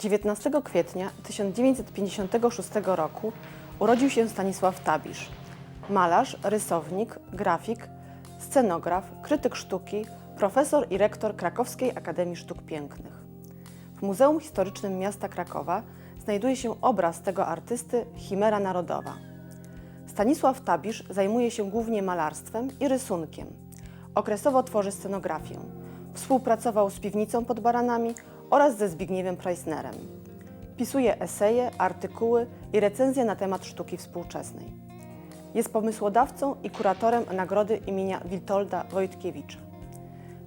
19 kwietnia 1956 roku urodził się Stanisław Tabisz. Malarz, rysownik, grafik, scenograf, krytyk sztuki, profesor i rektor Krakowskiej Akademii Sztuk Pięknych. W Muzeum Historycznym Miasta Krakowa znajduje się obraz tego artysty Chimera Narodowa. Stanisław Tabisz zajmuje się głównie malarstwem i rysunkiem. Okresowo tworzy scenografię. Współpracował z Piwnicą pod Baranami oraz ze Zbigniewem Preissnerem. Pisuje eseje, artykuły i recenzje na temat sztuki współczesnej. Jest pomysłodawcą i kuratorem nagrody imienia Witolda Wojtkiewicza.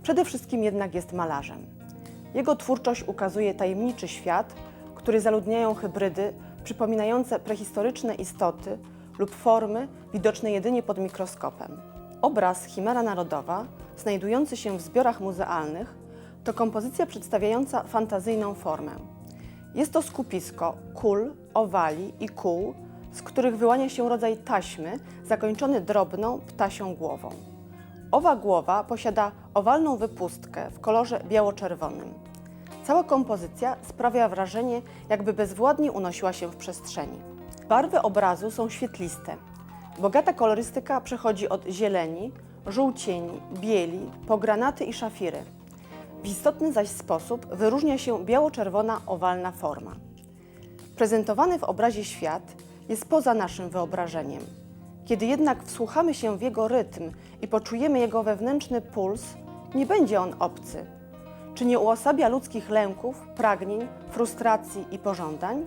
Przede wszystkim jednak jest malarzem. Jego twórczość ukazuje tajemniczy świat, który zaludniają hybrydy przypominające prehistoryczne istoty lub formy widoczne jedynie pod mikroskopem. Obraz Chimera Narodowa, znajdujący się w zbiorach muzealnych, to kompozycja przedstawiająca fantazyjną formę. Jest to skupisko kul, owali i kół, z których wyłania się rodzaj taśmy zakończony drobną ptasią głową. Owa głowa posiada owalną wypustkę w kolorze biało-czerwonym. Cała kompozycja sprawia wrażenie, jakby bezwładnie unosiła się w przestrzeni. Barwy obrazu są świetliste. Bogata kolorystyka przechodzi od zieleni, żółcieni, bieli, po granaty i szafiry. W istotny zaś sposób wyróżnia się biało-czerwona owalna forma. Prezentowany w obrazie świat jest poza naszym wyobrażeniem. Kiedy jednak wsłuchamy się w jego rytm i poczujemy jego wewnętrzny puls, nie będzie on obcy. Czy nie uosabia ludzkich lęków, pragnień, frustracji i pożądań?